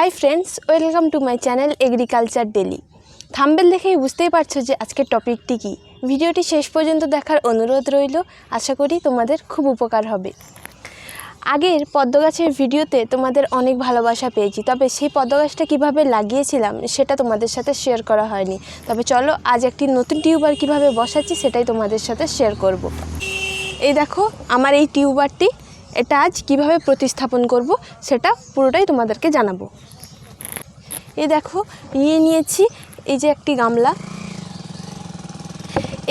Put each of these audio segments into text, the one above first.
Hi friends welcome to my channel agriculture daily thumbnail দেখেই বুঝতেই পারছ যে আজকের টপিকটি কী। ভিডিওটি শেষ পর্যন্ত দেখার অনুরোধ রইল। আশা করি তোমাদের খুব উপকার হবে। আগের পদ্ম গাছের ভিডিওতে তোমাদের অনেক ভালোবাসা পেয়েছি। তবে সেই পদ্ম গাছটা কীভাবে লাগিয়েছিলাম সেটা তোমাদের সাথে শেয়ার করা হয়নি। তবে চলো আজ একটি নতুন টিউবার কীভাবে বসাচ্ছি সেটাই তোমাদের সাথে শেয়ার করব। এই দেখো, আমার এই টিউবারটি এটা আজ কীভাবে প্রতিস্থাপন করব সেটা পুরোটাই তোমাদেরকে জানাব। এই দেখো, নিয়ে নিয়েছি এই যে একটি গামলা।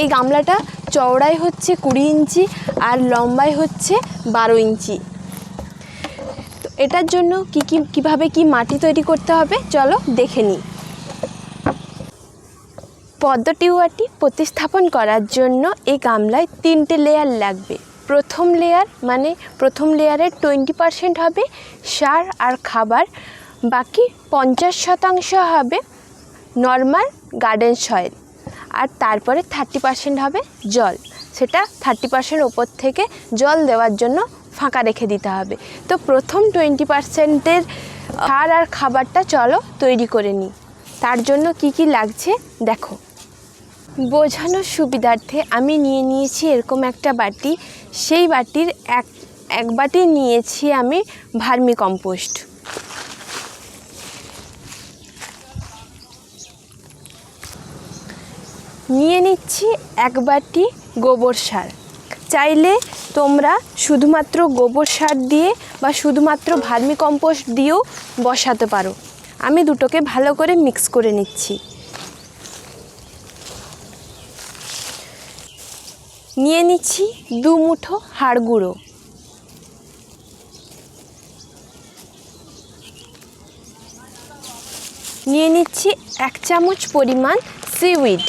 এই গামলাটা চওড়াই হচ্ছে কুড়ি ইঞ্চি আর লম্বাই হচ্ছে বারো ইঞ্চি। তো এটার জন্য কি কি, কীভাবে কি মাটি তৈরি করতে হবে চলো দেখে নিই। পদ্ম টিউয়ারটি প্রতিস্থাপন করার জন্য এই গামলায় তিনটে লেয়ার লাগবে। প্রথম লেয়ার মানে প্রথম লেয়ারের টোয়েন্টি পারসেন্ট হবে সার আর খাবার, বাকি পঞ্চাশ শতাংশ হবে নর্মাল গার্ডেন সয়েল আর তারপরে থার্টি পারসেন্ট হবে জল। সেটা থার্টি পারসেন্ট ওপর থেকে জল দেওয়ার জন্য ফাঁকা রেখে দিতে হবে। তো প্রথম টোয়েন্টি পারসেন্টের সার আর খাবারটা চলো তৈরি করে নিই। তার জন্য কি কি লাগছে দেখো। বোঝানোর সুবিধার্থে আমি নিয়ে নিয়েছি এরকম একটা বাটি। সেই বাটির এক এক বাটি নিয়েছি আমি ভার্মি কম্পোস্ট। নিয়ে নিচ্ছি এক বাটি গোবর সার। চাইলে তোমরা শুধুমাত্র গোবর সার দিয়ে বা শুধুমাত্র ভার্মি কম্পোস্ট দিয়েও বসাতে পারো। আমি দুটোকে ভালো করে মিক্স করে নিচ্ছি। নিয়ে নিচ্ছি দু মুঠো হাড় গুঁড়ো। নিয়ে নিচ্ছি এক চামচ পরিমাণ সিউইড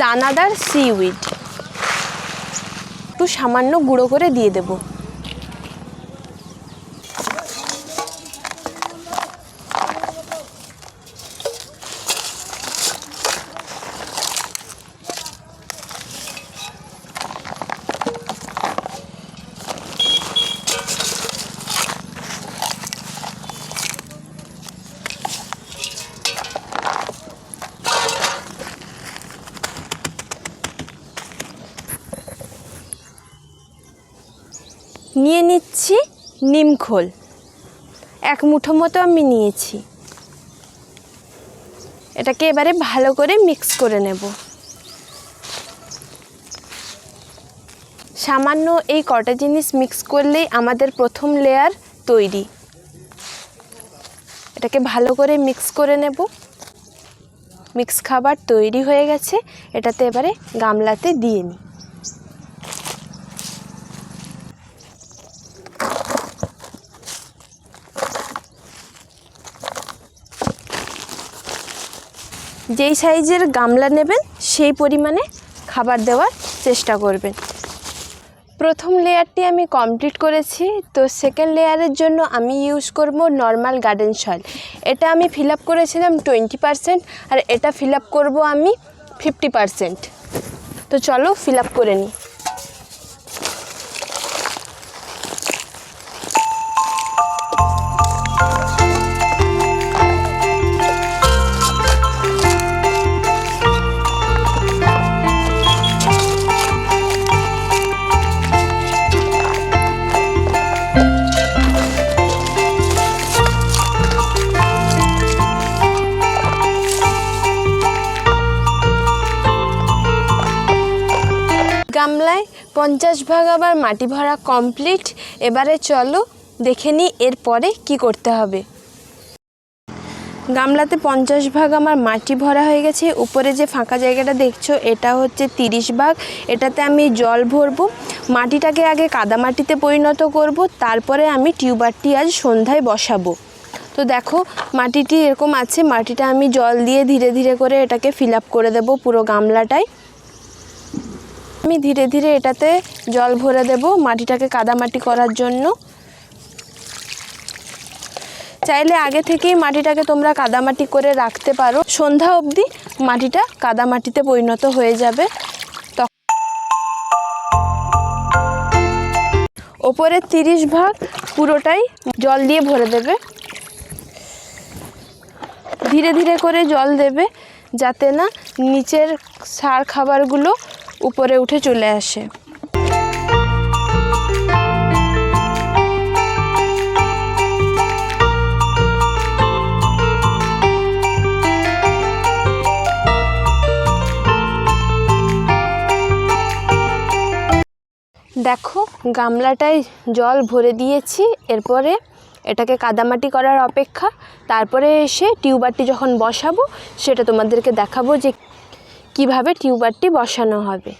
দানাদার সিউইড একটু সামান্য গুঁড়ো করে দিয়ে দেব। নিয়ে নিচ্ছি নিমখোল এক মুঠো মতো আমি নিয়েছি। এটাকে এবারে ভালো করে মিক্স করে নেব। সামান্য এই কটা জিনিস মিক্স করলেই আমাদের প্রথম লেয়ার তৈরি। এটাকে ভালো করে মিক্স করে নেব। মিক্স খাবার তৈরি হয়ে গেছে। এটাতে এবারে গামলাতে দিয়ে নিই যেই সাইজের গামলা নেবেন, সেই পরিমাণে খাবার দেওয়ার চেষ্টা করবেন। প্রথম লেয়ারটি আমি কমপ্লিট করেছি, তো সেকেন্ড লেয়ারের জন্য আমি ইউজ করব নর্মাল গার্ডেন সয়েল এটা আমি ফিল আপ করেছিলাম টোয়েন্টি পারসেন্ট আর এটা ফিল আপ করব আমি ফিফটি পারসেন্ট তো চলো ফিল আপ করে নিই। গামলায় পঞ্চাশ ভাগ আবার মাটি ভরা কমপ্লিট এবারে চলো দেখে নিই এরপরে কি করতে হবে। গামলাতে পঞ্চাশ ভাগ আমার মাটি ভরা হয়ে গেছে। উপরে যে ফাঁকা জায়গাটা দেখছ, এটা হচ্ছে তিরিশ ভাগ। এটাতে আমি জল ভরবো। মাটিটাকে আগে কাদা মাটিতে পরিণত করব। তারপরে আমি টিউবারটি আজ সন্ধ্যায় বসাবো। তো দেখো, মাটিটি এরকম আছে। মাটিটা আমি জল দিয়ে ধীরে ধীরে করে এটাকে ফিল করে দেবো পুরো গামলাটায়। আমি ধীরে ধীরে এটাতে জল ভরে দেব মাটিটাকে কাদামাটি করার জন্য। চাইলে আগে থেকেই মাটিটাকে তোমরা কাদামাটি করে রাখতে পারো। সন্ধ্যা অবধি মাটিটা কাদামাটিতে পরিণত হয়ে যাবে। ওপরের তিরিশ ভাগ পুরোটাই জল দিয়ে ভরে দেবে। ধীরে ধীরে করে জল দেবে যাতে না নিচের সার খাবারগুলো উপরে উঠে চলে আসে। দেখো, গামলাটায় জল ভরে দিয়েছি, এরপরে এটাকে কাদামাটি করার অপেক্ষা। তারপরে এসে টিউবারটি যখন বসাবো, সেটা তোমাদেরকে দেখাবো যে কীভাবে টিউবারটি বসানো হবে?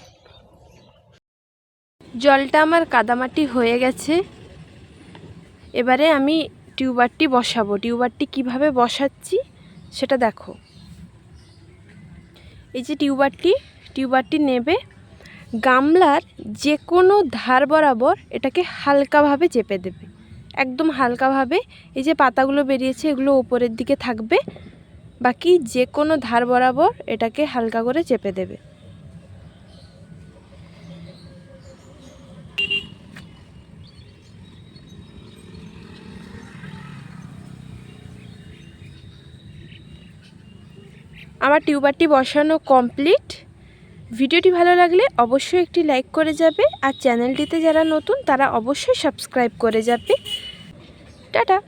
জলটা আমার কাদামাটি হয়ে গেছে। এবারে আমি টিউবারটি বসাবো। টিউবারটি কীভাবে বসাচ্ছি সেটা দেখো। এই যে টিউবারটি টিউবারটি নেবে। গামলার যে কোনো ধার বরাবর এটাকে হালকাভাবে চেপে দেবে। একদম হালকাভাবে। এই যে পাতাগুলো বেরিয়েছে, এগুলো ওপরের দিকে থাকবে। বাকি যে কোনো ধার বরাবর এটাকে হালকা করে চেপে দেবে। আমার টিউবারটি বসানো কমপ্লিট। ভিডিওটি ভালো লাগলে অবশ্যই একটি লাইক করে যাবে আর চ্যানেলটিতে যারা নতুন তারা অবশ্যই সাবস্ক্রাইব করে যাবে। টাটা!